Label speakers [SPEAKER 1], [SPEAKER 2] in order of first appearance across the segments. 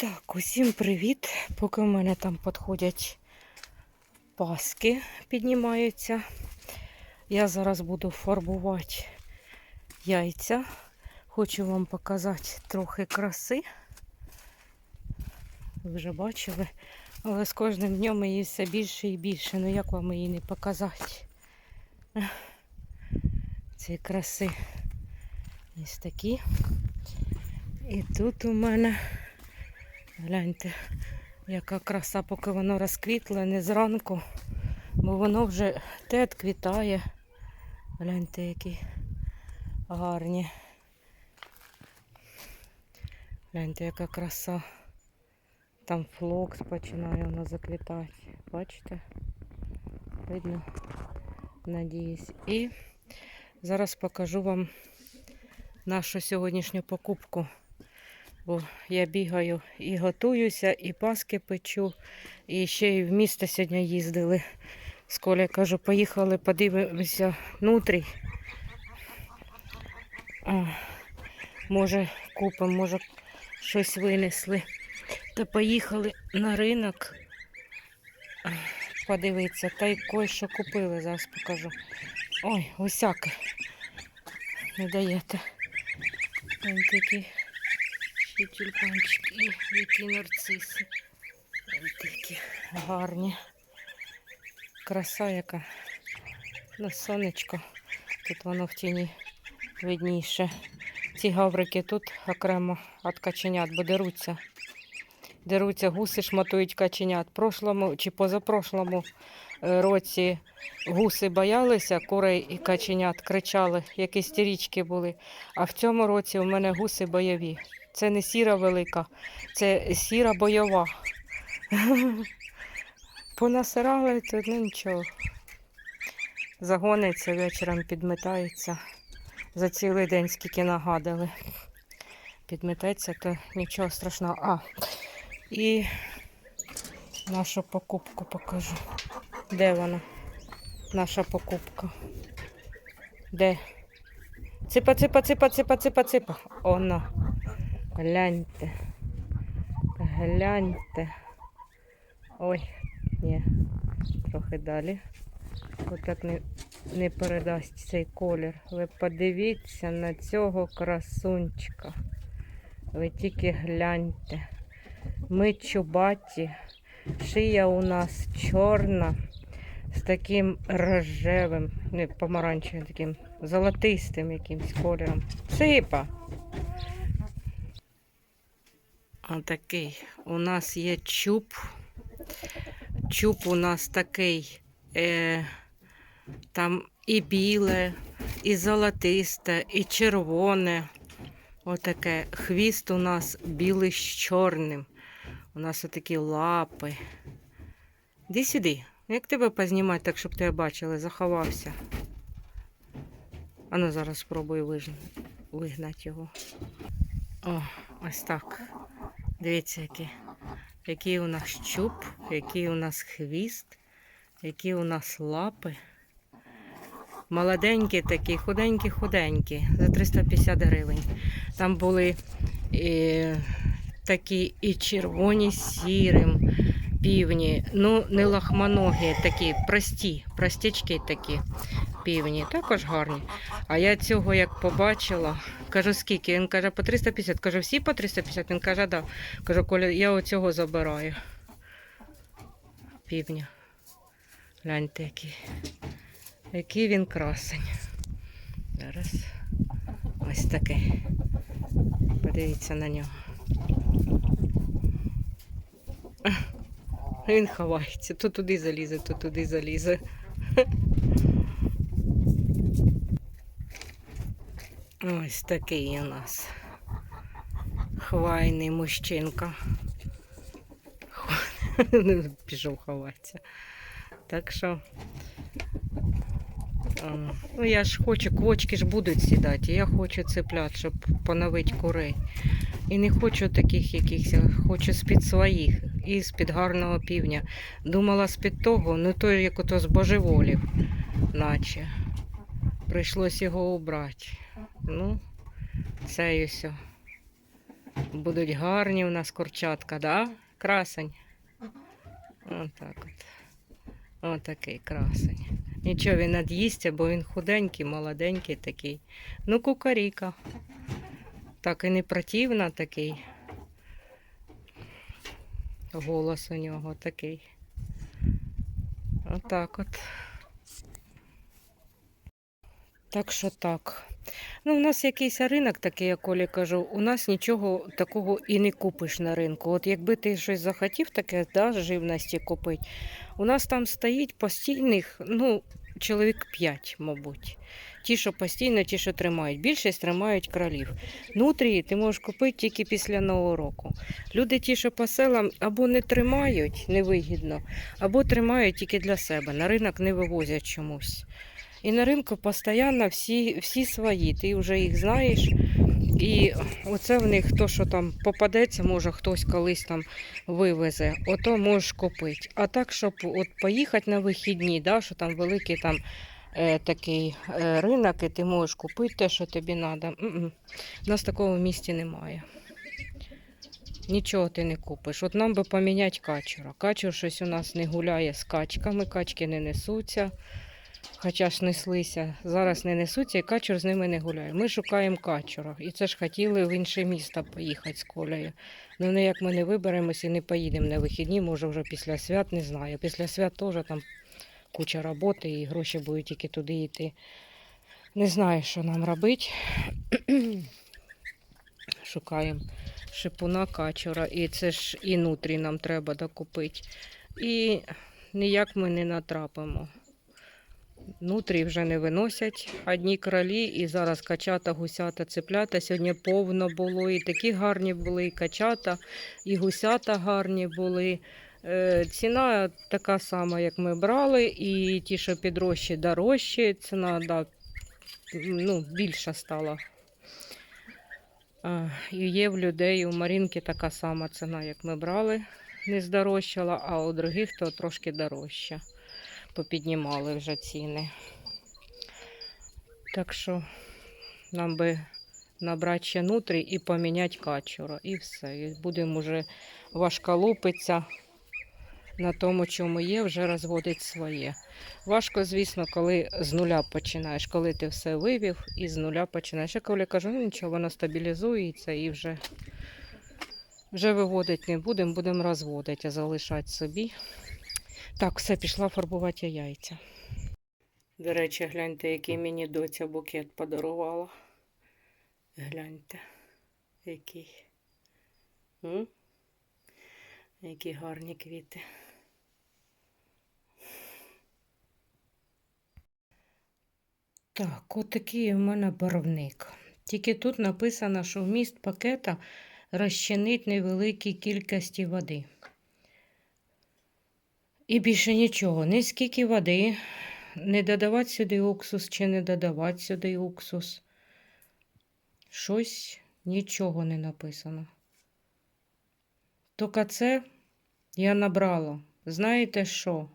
[SPEAKER 1] Так, усім привіт. Поки в мене там підходять паски, піднімаються. Я зараз буду фарбувати яйця. Хочу вам показати трохи краси. Ви вже бачили. Але з кожним днем її все більше і більше. Ну як вам її не показати? Ці краси ось такі. І тут у мене Гляньте, яка краса, поки воно розквітло, не зранку, бо воно вже те відквітає. Гляньте, які гарні. Гляньте, яка краса. Там флокс починає воно заквітати. Бачите? Видно? Надіюсь. І зараз покажу вам нашу сьогоднішню покупку. Бо я бігаю і готуюся, і паски печу, і ще й в місто сьогодні їздили. З Коля кажу, поїхали, подивимося внутрі. А, може, купимо, може, щось винесли. Та поїхали на ринок подивитися. Та й кое-що купили, зараз покажу. Ой, усяке. Не даєте. Ось такі і тюльпанчики, які нарциси. Такі гарні. Краса яка. На сонечко. Тут воно в тіні видніше. Ці гаврики тут окремо від каченят, бо деруться. Деруться, гуси шматують каченят. Прошлому чи позапрошлому році гуси боялися курей і каченят, кричали, які стерічки були. А в цьому році у мене гуси бойові. Це не сіра велика, це сіра бойова. Понасирали, то ну нічого. Загониться вечором, підметається. За цілий день скільки нагадали. Підмететься, то нічого страшного. А, і нашу покупку покажу. Де вона? Наша покупка. Де? Ципа, ципа, ципа, ципа, ципа, ципа. Вона. Гляньте. Гляньте. Ой, ні, трохи далі. Отак не, не передасть цей колір. Ви подивіться на цього красунчика. Ви тільки гляньте. Ми чубаті. Шия у нас чорна з таким рожевим, не помаранчевим, таким золотистим якимсь кольором. Ципа. Отакий. У нас є чуб. Чуб у нас такий. Е, там і біле, і золотисте, і червоне. Отаке. Хвіст у нас білий з чорним. У нас отакі лапи. Іди сюди. Як тебе познімати, так щоб тебе бачили, заховався. А ну зараз спробую вигнати його. О, ось так. Дивіться, який, який у нас чуб, який у нас хвіст, які у нас лапи. Молоденькі такі, худенькі-худенькі, за 350 гривень. Там були і, такі і червоні з сірим півні. Ну, не лахманогі, такі прості, простячки такі півні, також гарні. А я цього як побачила, кажу, скільки? Він каже, по 350. Кажу, всі по 350? Він каже, да. Кажу, Коля, я оцього забираю. Півня. Гляньте, який. Який він красень. Зараз ось такий. Подивіться на нього. Він ховається. То туди залізе, то туди залізе. Ось такий у нас хвайний мужчинка. Пішов ховатися. Так що, ну я ж хочу, квочки ж будуть сідати. Я хочу цеплят, щоб поновити курей. І не хочу таких якихось, хочу з-під своїх і з-під гарного півня. Думала з-під того, ну той, як ото з божеволів, наче. Прийшлось його убрати. Ну, це і все. Будуть гарні у нас курчатка, да? Красень. Отак от. Отакий красень. Нічого він над'їсться, бо він худенький, молоденький такий. Ну, кукаріка. Так і не противна такий. Голос у нього такий. Отак от. Так що так. Ну, у нас якийсь ринок такий, як Олі кажу, у нас нічого такого і не купиш на ринку. От якби ти щось захотів таке, да, живності купити, у нас там стоїть постійних, ну, чоловік 5, мабуть. Ті, що постійно, ті, що тримають. Більшість тримають кролів. Нутрії ти можеш купити тільки після Нового року. Люди, ті, що по селам, або не тримають невигідно, або тримають тільки для себе. На ринок не вивозять чомусь. І на ринку постійно всі, всі свої, ти вже їх знаєш. І оце в них то, що там попадеться, може хтось колись там вивезе, ото можеш купити. А так, щоб от поїхати на вихідні, да, що там великий там е, такий е, ринок, і ти можеш купити те, що тобі треба. У нас такого в місті немає. Нічого ти не купиш. От нам би поміняти качура. Качур щось у нас не гуляє з качками, качки не несуться. Хоча ж неслися, зараз не несуться, і качур з ними не гуляє. Ми шукаємо качура. І це ж хотіли в інше місто поїхати з колею. Ну ніяк ми не виберемося і не поїдемо на вихідні, може вже після свят, не знаю. Після свят теж там куча роботи і гроші будуть тільки туди йти. Не знаю, що нам робити. Шукаємо шипуна качура, і це ж і нутрі нам треба докупити. І ніяк ми не натрапимо. Нутрі вже не виносять одні кролі, і зараз качата, гусята, цеплята. Сьогодні повно було, і такі гарні були, і качата, і гусята гарні були. Е, Ціна така сама, як ми брали, і ті, що підрожчі, дорожчі. Ціна да, ну, більша стала. І є в людей, у Марінки така сама ціна, як ми брали, не здорожчала, а у других то трошки дорожча попіднімали вже ціни. Так що нам би набрати ще нутрі і поміняти качура. І все. І будемо вже важко лупитися на тому, чому є, вже розводить своє. Важко, звісно, коли з нуля починаєш, коли ти все вивів і з нуля починаєш. Я коли кажу, ну нічого, воно стабілізується і вже, вже виводити не будемо, будемо розводити, а залишати собі. Так, все, пішла фарбувати яйця. До речі, гляньте, який мені доця букет подарувала. Гляньте, який. М? Які гарні квіти. Так, отакий у мене барвник. Тільки тут написано, що вміст пакета розчинить невеликій кількості води. І більше нічого. Не скільки води, не додавати сюди уксус чи не додавати сюди уксус. Щось нічого не написано. Тільки це я набрала. Знаєте що?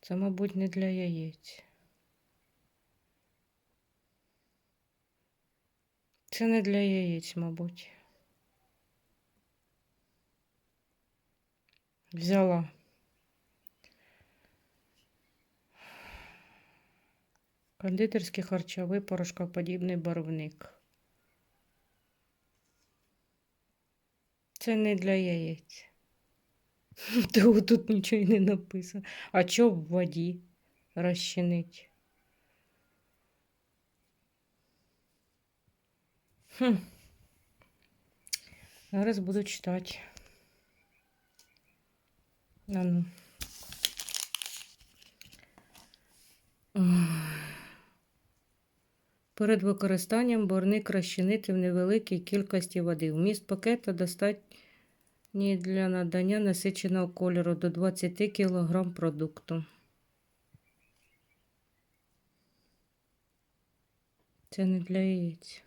[SPEAKER 1] Це, мабуть, не для яєць. Це не для яєць, мабуть. Взяла. Кондитерський харчовий порошкоподібний барвник. Це не для яєць. Того тут нічого не написано. А що в воді розчинить? Хм. Зараз буду читати. Ну. Перед використанням борник розчинити в невеликій кількості води. Вміст пакета достатній для надання насиченого кольору до 20 кг продукту. Це не для яєць.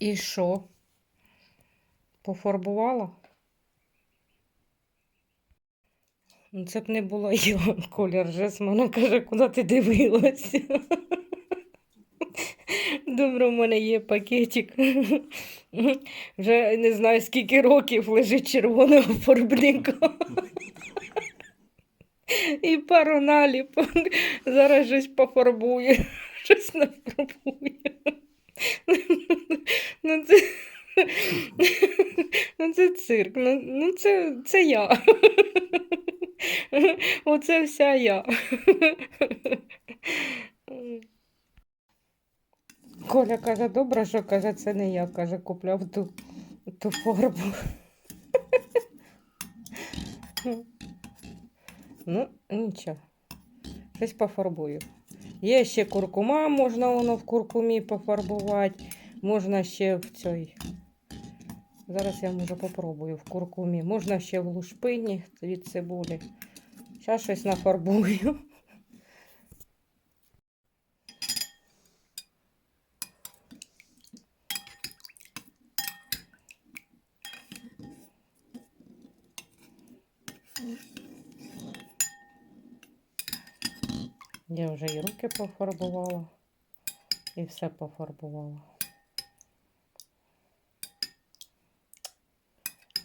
[SPEAKER 1] І що? Пофарбувала? Ну, Це б не була я, колір Жасмана каже, куди ти дивилася. Добре, у мене є пакетик. Вже не знаю, скільки років лежить червоного фарбника. І пару наліпок. Зараз щось пофарбує, щось нафарбує. Ну це, ну, це цирк. Ну, ну це, це я. Оце вся я. Коля каже, добре, що каже, це не я, каже, купляв ту, ту фарбу. Ну, нічого. Щось пофарбую. Є ще куркума, можна воно в куркумі пофарбувати. Можна ще в цій. Зараз я може попробую в куркумі. Можна ще в лушпині від цибулі. Зараз щось нафарбую. Я вже і руки пофарбувала, і все пофарбувала.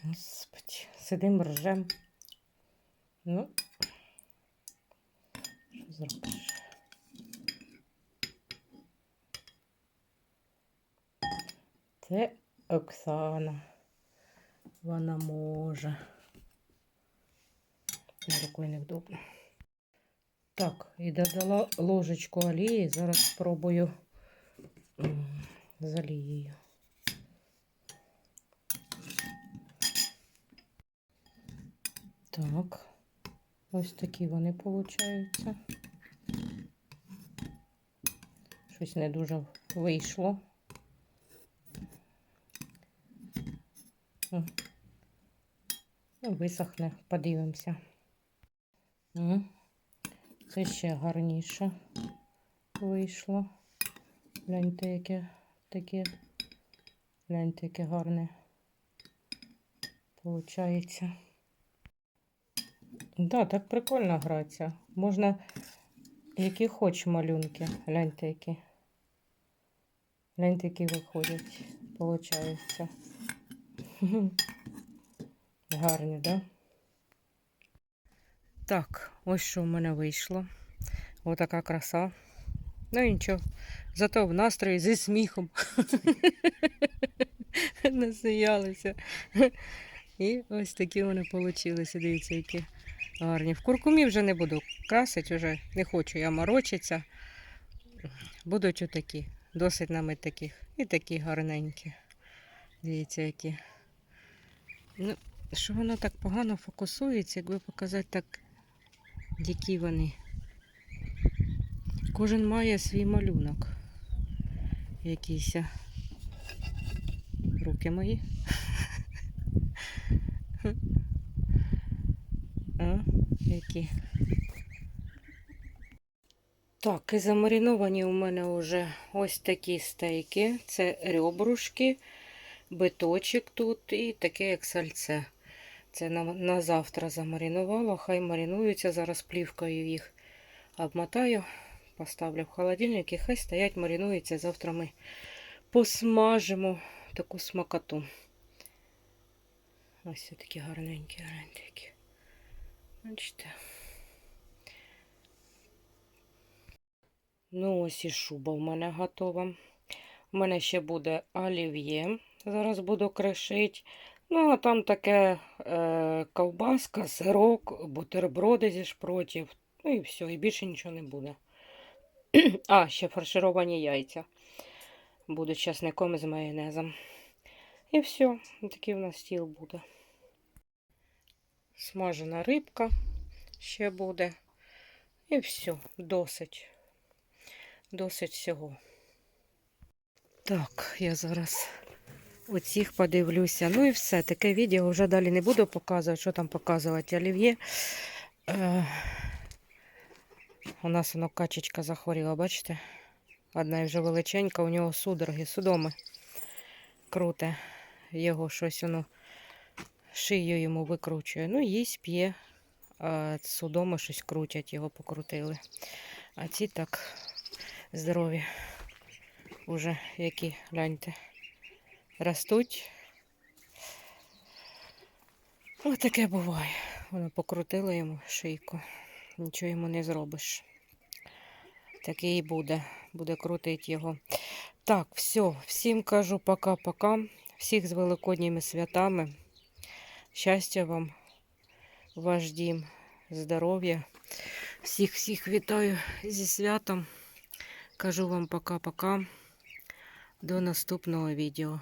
[SPEAKER 1] Господи, сидим ржем. Ну, що зробиш? Це Оксана. Вона може. Рукою невдобно. Так, і додала ложечку олії. Зараз спробую з олією. Так, ось такі вони получаються. Щось не дуже вийшло. Ну, Висохне, подивимося. Це ще гарніше вийшло. Гляньте, яке таке. Гляньте, яке гарне получається. Да, так прикольно гратися. Можна які хоч малюнки. Гляньте, які. Гляньте, які виходять. Получається. Гарні, да? Так, ось що в мене вийшло. Отака краса. Ну і нічого. Зато в настрої зі сміхом. Насміялися. І ось такі вони получилися. Дивіться, які гарні. В куркумі вже не буду красити, вже не хочу я морочитися. Будуть отакі. Досить нами таких. І такі гарненькі. Дивіться, які. Ну, що воно так погано фокусується, якби показати так, які вони. Кожен має свій малюнок. Якийсь. Руки мої. А, які. Так, і замариновані у мене вже ось такі стейки. Це ребрушки, биточок тут і таке як сальце. Це на, на завтра замаринувала. Хай маринуються. Зараз плівкою їх обмотаю, поставлю в холодильник і хай стоять, маринуються. Завтра ми посмажимо таку смакоту. Ось такі гарненькі, гарненькі. Бачите. Ну, ось і шуба в мене готова. У мене ще буде олів'є. Зараз буду кришити. Ну, а там таке е, ковбаска, сирок, бутерброди зі шпротів. Ну і все, і більше нічого не буде. а, ще фаршировані яйця. Будуть часником і з майонезом. І все, такий у нас стіл буде. Смажена рибка ще буде. І все, досить. Досить всього. Так, я зараз оцих подивлюся. Ну і все, таке відео вже далі не буду показувати, що там показувати олів'є. Е, у нас воно качечка захворіла, бачите? Одна вже величенька, у нього судороги, судоми. Круте. Його щось воно шию йому викручує. Ну, їсть, п'є. а судоми щось крутять, його покрутили. А ці так здорові. Уже які, гляньте, ростуть. Ось таке буває. Вона покрутила йому шийку. Нічого йому не зробиш. Такий і буде. Буде крутити його. Так, все. Всім кажу пока-пока. Всіх з великодніми святами. Щастя вам, ваш дім, здоров'я. Всіх всіх вітаю зі святом. Кажу вам пока-пока. До наступного відео.